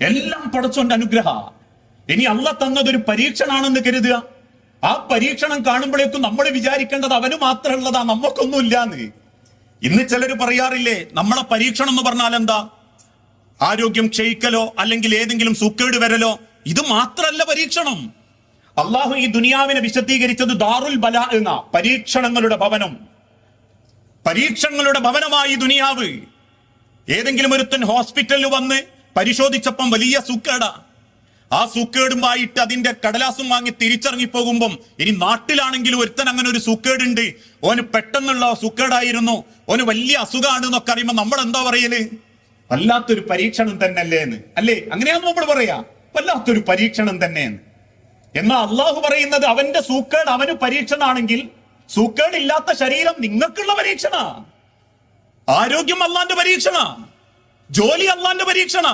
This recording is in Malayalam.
എല്ലാം പടച്ചോന്റെ അനുഗ്രഹ. ഇനി അള്ള തന്നതൊരു പരീക്ഷണാണെന്ന് കരുതുക. ആ പരീക്ഷണം കാണുമ്പോഴേക്കും നമ്മൾ വിചാരിക്കേണ്ടത് അവന് മാത്രമുള്ളതാ നമുക്കൊന്നും ഇല്ലാന്ന് ഇന്ന് ചിലർ പറയാറില്ലേ നമ്മളെ പരീക്ഷണം എന്ന് പറഞ്ഞാൽ എന്താ? ആരോഗ്യം ക്ഷയിക്കലോ അല്ലെങ്കിൽ ഏതെങ്കിലും സുക്കേട് വരലോ ഇത് മാത്രല്ല പരീക്ഷണം. അള്ളാഹു ഈ ദുനിയാവിനെ വിശദീകരിച്ചത് ദാറുൽ ബല എന്ന പരീക്ഷണങ്ങളുടെ ഭവനം. പരീക്ഷണങ്ങളുടെ ഭവനമായി ദുനിയാവ്. ഏതെങ്കിലും ഒരുത്തൻ ഹോസ്പിറ്റലിൽ വന്ന് പരിശോധിച്ചപ്പം വലിയ സുക്കേടാ. ആ സുക്കേടുമായിട്ട് അതിന്റെ കടലാസും വാങ്ങി തിരിച്ചിറങ്ങി പോകുമ്പം ഇനി നാട്ടിലാണെങ്കിലും ഒരുത്തൻ അങ്ങനെ ഒരു സുക്കേടുണ്ട്. ഓന് പെട്ടെന്നുള്ള സുക്കേടായിരുന്നു. ഓന് വലിയ അസുഖമാണ് എന്നൊക്കെ അറിയുമ്പോ നമ്മൾ എന്താ പറയൽ? വല്ലാത്തൊരു പരീക്ഷണം തന്നെ അല്ലേ എന്ന്. അല്ലേ? അങ്ങനെയാന്ന് നമ്മൾ പറയാ. വല്ലാത്തൊരു പരീക്ഷണം തന്നെയെന്ന്. എന്നാൽ അള്ളാഹു പറയുന്നത് അവന്റെ സൂക്കേട് അവന് പരീക്ഷണാണെങ്കിൽ സൂക്കേട് ഇല്ലാത്ത ശരീരം നിങ്ങൾക്കുള്ള പരീക്ഷണ. ആരോഗ്യം അള്ളാന്റെ പരീക്ഷണ. ജോലി അള്ളാന്റെ പരീക്ഷണ